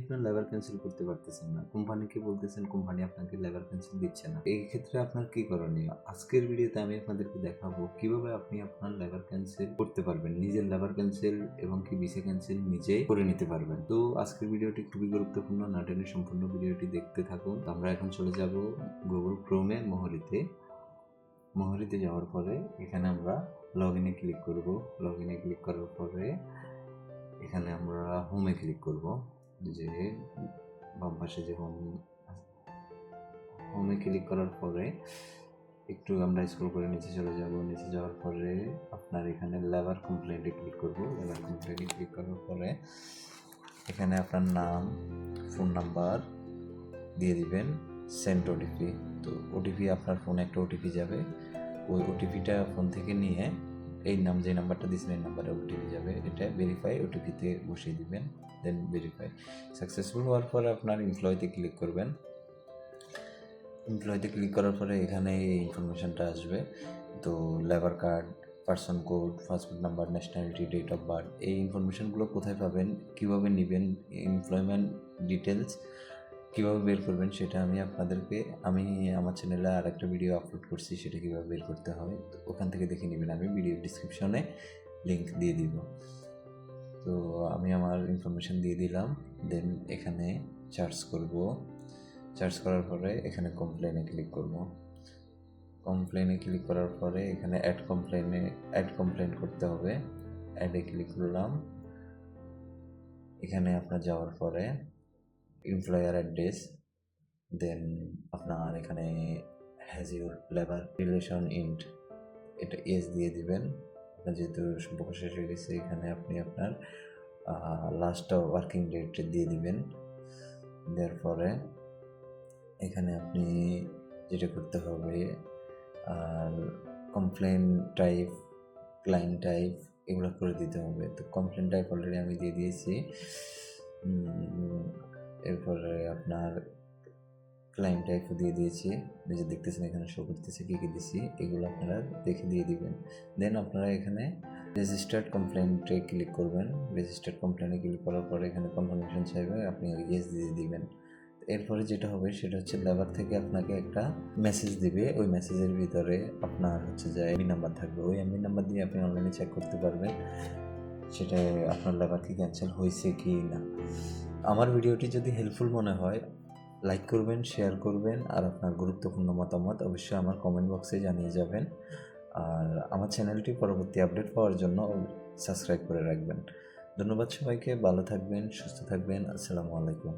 আপনার labour cancel করতে পারতেছেন না। কোম্পানিকে বলতেছেন কোম্পানি আপনাকে লেবার ক্যান্সেল দিচ্ছে না। এই ক্ষেত্রে আপনার কি করণীয়? আজকের ভিডিওতে আমি আপনাদেরকে দেখাবো কীভাবে আপনি আপনার লেবার ক্যান্সেল করতে পারবেন। নিজের লেবার ক্যান্সেল এবং কি ভিসা ক্যান্সেল নিজেই করে নিতে পারবেন। তো আজকের ভিডিওটি খুবই গুরুত্বপূর্ণ। না টেনে সম্পূর্ণ ভিডিওটি দেখতে থাকুন। আমরা এখন চলে যাব গুগল ক্রোমে মহরিতে মহরিতে যাওয়ার পরে এখানে আমরা লগ ইনে ক্লিক করব। লগ ইনে ক্লিক করার পরে এখানে আমরা হোমে ক্লিক করব। যে বাম পাশে যে হোম হোমে ক্লিক করার পরে একটু আমরা স্ক্রল করে নিচে চলে যাব। নিচে যাওয়ার পরে আপনার এখানে লেবার কমপ্লেন্টে ক্লিক করব। লেবার কমপ্লেন্টে ক্লিক করার পরে এখানে আপনার নাম ফোন নাম্বার দিয়ে দিবেন সেন্ট ওটিপি তো ওটিপি আপনার ফোনে একটা ওটিপি যাবে। ওই ওটিপিটা ফোন থেকে নিয়ে এই নাম যে নাম্বারটা দিয়েছেন, এই নাম্বারে ওটিপি যাবে। এটা ভেরিফাই ওটিপিতে বসিয়ে দিবেন দেন ভেরিফাই সাকসেসফুল হওয়ার পরে আপনার এমপ্লয়তে ক্লিক করবেন। এমপ্লয়তে ক্লিক করার পরে এখানে এই ইনফরমেশনটা আসবে। তো labour card person code passport number nationality date of birth এই ইনফরমেশনগুলো কোথায় পাবেন, কীভাবে নেবেন এমপ্লয়মেন্ট ডিটেলস কীভাবে বের করবেন সেটা আমি আপনাদেরকে, আমি আমার চ্যানেলে আর একটা ভিডিও আপলোড করছি, সেটা কীভাবে বের করতে হয় তো ওখান থেকে দেখে নেবেন আমি ভিডিও ডিসক্রিপশনে লিঙ্ক দিয়ে দিব। তো আমি আমার ইনফরমেশন দিয়ে দিলাম দেন এখানে চার্জ করব। চার্জ করার পরে এখানে কমপ্লেনে ক্লিক করব। কমপ্লেনে ক্লিক করার পরে এখানে অ্যাড কমপ্লেনে অ্যাড কমপ্লেন করতে হবে। অ্যাডে ক্লিক করলাম। এখানে আপনার যাওয়ার পরে এমপ্লয়ার অ্যাড্রেস দেন আপনার এখানে হ্যাজ ইউর লেবার রিলেশন ইন্ট এটা এস দিয়ে দিবেন। আপনার যেহেতু সম্পর্ক শেষ হয়ে গেছে, এখানে আপনি আপনার লাস্ট ওয়ার্কিং ডেট দিয়ে দিবেন। দেওয়ার পরে এখানে আপনি যেটা করতে হবে, আর কমপ্লেন টাইপ ক্লায়েন্ট টাইপ এগুলো করে দিতে হবে। তো কমপ্লেন টাইপ অলরেডি আমি দিয়ে দিয়েছি। এরপরে আপনার ক্লায়েন্ট টাইপও দিয়ে দিয়েছি। যে দেখতেছেন এখানে শো করতেছে কী কী দিয়েছি এগুলো আপনারা দেখে দিয়ে দিবেন। দেন আপনারা এখানে রেজিস্টার্ড কমপ্লেন্টে ক্লিক করবেন। রেজিস্টার্ড কমপ্লেনে ক্লিক করার পরে এখানে কনফার্মেশন চাইবে, আপনি ইয়েস দিয়ে দিবেন। এরপরে যেটা হবে সেটা হচ্ছে লেবার থেকে আপনাকে একটা মেসেজ দিবে। ওই মেসেজের ভিতরে আপনার হচ্ছে যে এমবি নাম্বার থাকবে। ওই এমবি নাম্বার দিয়ে আপনি অনলাইনে চেক করতে পারবেন। সেটা আপনার লেবার কি ক্যান্সেল হয়েছে কি না। আমার ভিডিওটি যদি হেল্পফুল মনে হয় লাইক করবেন শেয়ার করবেন, আর আপনার গুরুত্বপূর্ণ মতামত অবশ্যই আমার কমেন্ট বক্সে জানিয়ে যাবেন। আর আমার চ্যানেলটি পরবর্তী আপডেট পাওয়ার জন্য সাবস্ক্রাইব করে রাখবেন। ধন্যবাদ সবাইকে, ভালো থাকবেন, সুস্থ থাকবেন, আসসালামু আলাইকুম।